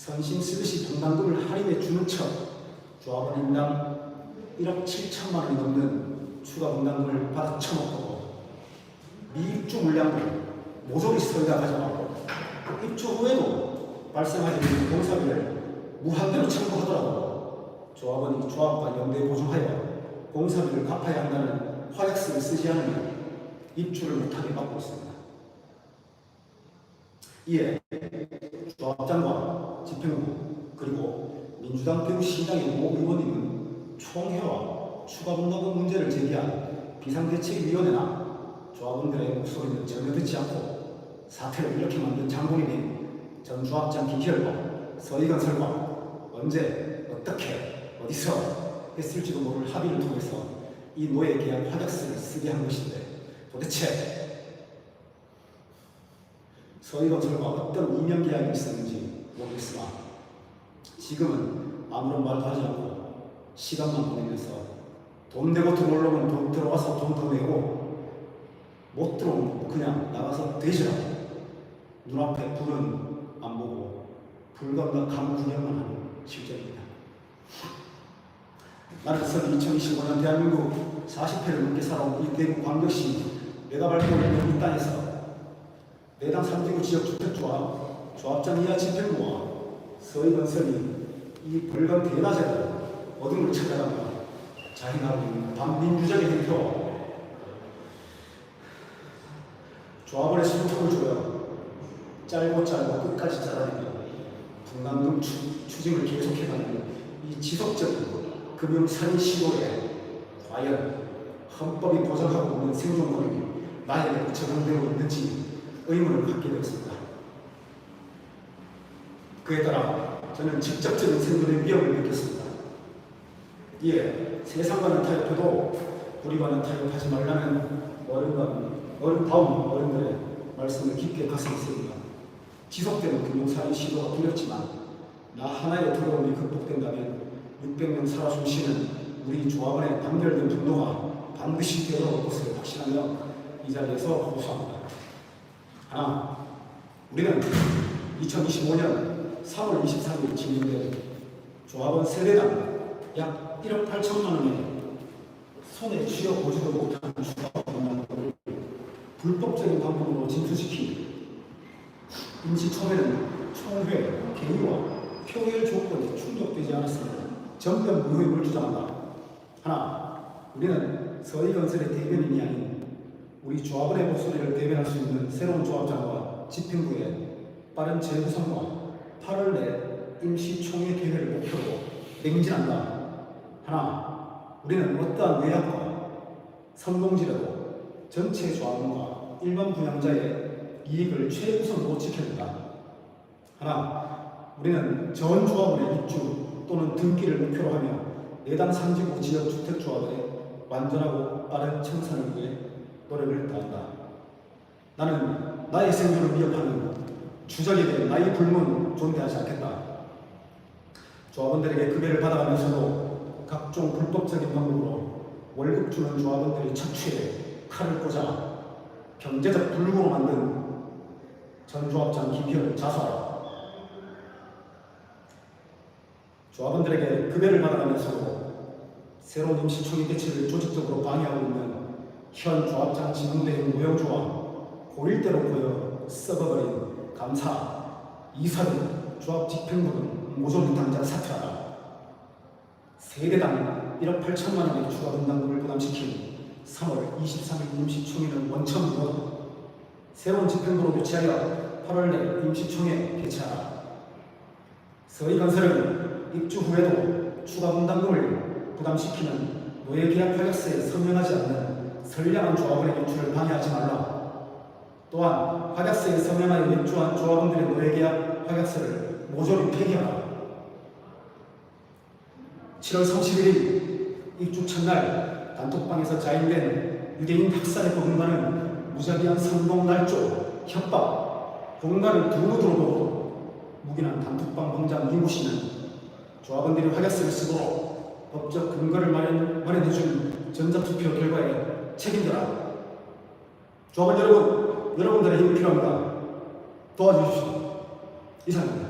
선심 쓰듯이 분담금을 할인해 주는 척 조합원 인당 1억 7천만 원이 넘는 추가 분담금을 받아 처먹고 미입주 물량을 모조리 서울가 가져가고 입주 후에도 발생하게 되는 공사비를 무한대로 청구하더라도 조합원이 조합과 연대 보증하여 공사비를 갚아야 한다는 화약서를 쓰지 않으면 입주를 못하게 막고 있습니다. 이에 조합장과 집행부 그리고 민주당 대구 시장의 모 의원님은 총회와 추가 분담금 문제를 제기한 비상대책위원회나 조합원들의 목소리는 전혀 듣지 않고 사태를 이렇게 만든 장본인이 전 조합장 김희열과 서희건설과 언제 어떻게 어디서 했을지도 모를 합의를 통해서 이 노예 계약 확약서를 쓰게 한 것인데 도대체 서희건설과 어떤 이면 계약이 있었는지 모르겠으나 지금은 아무런 말도 하지 않고 시간만 보내면서 돈 내고 들어오려면 돈 들어와서 돈 더 내고 못 들어오면 그냥 나가서 되지라고 눈앞에 불은 안 보고 불 건너 감 구경만 하는 실정입니다. 나는 선 2025년 대한민국 40회를 넘게 살아온 이 대구 광역시 내가 발표하는 이 땅에서 내당 3지구 지역 주택조합 조합장 이하 집행부와 서희건설이 이 벌건 대낮에도 어둠을 찾아가며 자행하고 있는 반민주적인 행태와 조합원의 숨통을 조여 짧고 짧고 끝까지 분담금 추, 추징을 계속해가는 이 지속적인 금융살인 시도에 과연 헌법이 보장하고 있는 생존권이 나에게 적용되고 있는지 의문을 갖게 되었습니다. 그에 따라 저는 직접적인 생존의 위협을 느꼈습니다. 이에 세상과는 타협해도 우리와는 타협하지 말라는 어른과 어른다운 어른들의 말씀을 깊게 가슴에 새입니다. 지속되는 금융살인 시도가 두렵지만 나 하나의 두려움이 극복된다면 600명 살아 숨쉬는 우리 조합원의 단결된 분노가 반드시 되돌아올 것을 확신하며 이 자리에서 호소합니다. 하나, 우리는 2025년 3월 23일 진행된 조합원 세대당 약 1억 8천만 원의 손에 쥐어 보지도 못한 주가분담금을 불법적인 방법으로 진수시킨 임시총회는 총회, 개의와 표결 조건이 충족되지 않았습니다. 전면 무효임을 주장한다. 하나, 우리는 서희건설의 대변인이 아닌 우리 조합원의 목소리를 대변할 수 있는 새로운 조합장과 집행부의 빠른 재구성과 8월 내 임시총회 개회를 목표로 맹진한다. 하나, 우리는 어떠한 외압과 선동지라도 전체 조합원과 일반 분양자의 이익을 최우선으로 지켜준다. 하나, 우리는 전 조합원의 입주 또는 등기를 목표로 하며 내당 상지구 지역 주택조합의 완전하고 빠른 청산을 위해 노력을 다한다. 나는 나의 생존을 위협하는 주적에 대해 나의 불문 존대하지 않겠다. 조합원들에게 급여를 받아가면서도 각종 불법적인 방법으로 월급 주는 조합원들의 척추에 칼을 꽂아 경제적 불구로 만든 전 조합장 김희열을 자수하라. 조합원들에게 급여를 받아가면서도 새로운 임시총회 개최를 조직적으로 방해하고 있는 현 조합장 지명대의 무용조와 고일대로 보여 썩어버린 감사, 이사 등 조합 집행부 등 모조리 당장 사퇴하라. 세대당 1억 8천만 원의 추가 분담금을 부담시킨 3월 23일 임시총회는 원천 무효 새로운 집행부로 교체하여 8월 내 임시총회 개최하라. 서희건설은 입주 후에도 추가 분담금을 부담시키는 노예계약 활약서에 서명하지 않는 선량한 조합원의 유출을 방해하지 말라. 또한 활약서에 서명하여 입주한 조합원들의 노예계약 활약서를 모조리 폐기하라. 7월 31일 입주 첫날 단톡방에서 자인된 유대인 학살의 공간은 무자비한 성공 날조, 협박, 공간을 두루두루 보고도 무기한 단톡방 공장 이무 씨는 조합원들이 활약서를 쓰고 법적 근거를 마련, 마련해준 전자투표 결과에 책임져라. 조합원 여러분, 여러분들의 힘이 필요합니다. 도와주십시오. 이상입니다.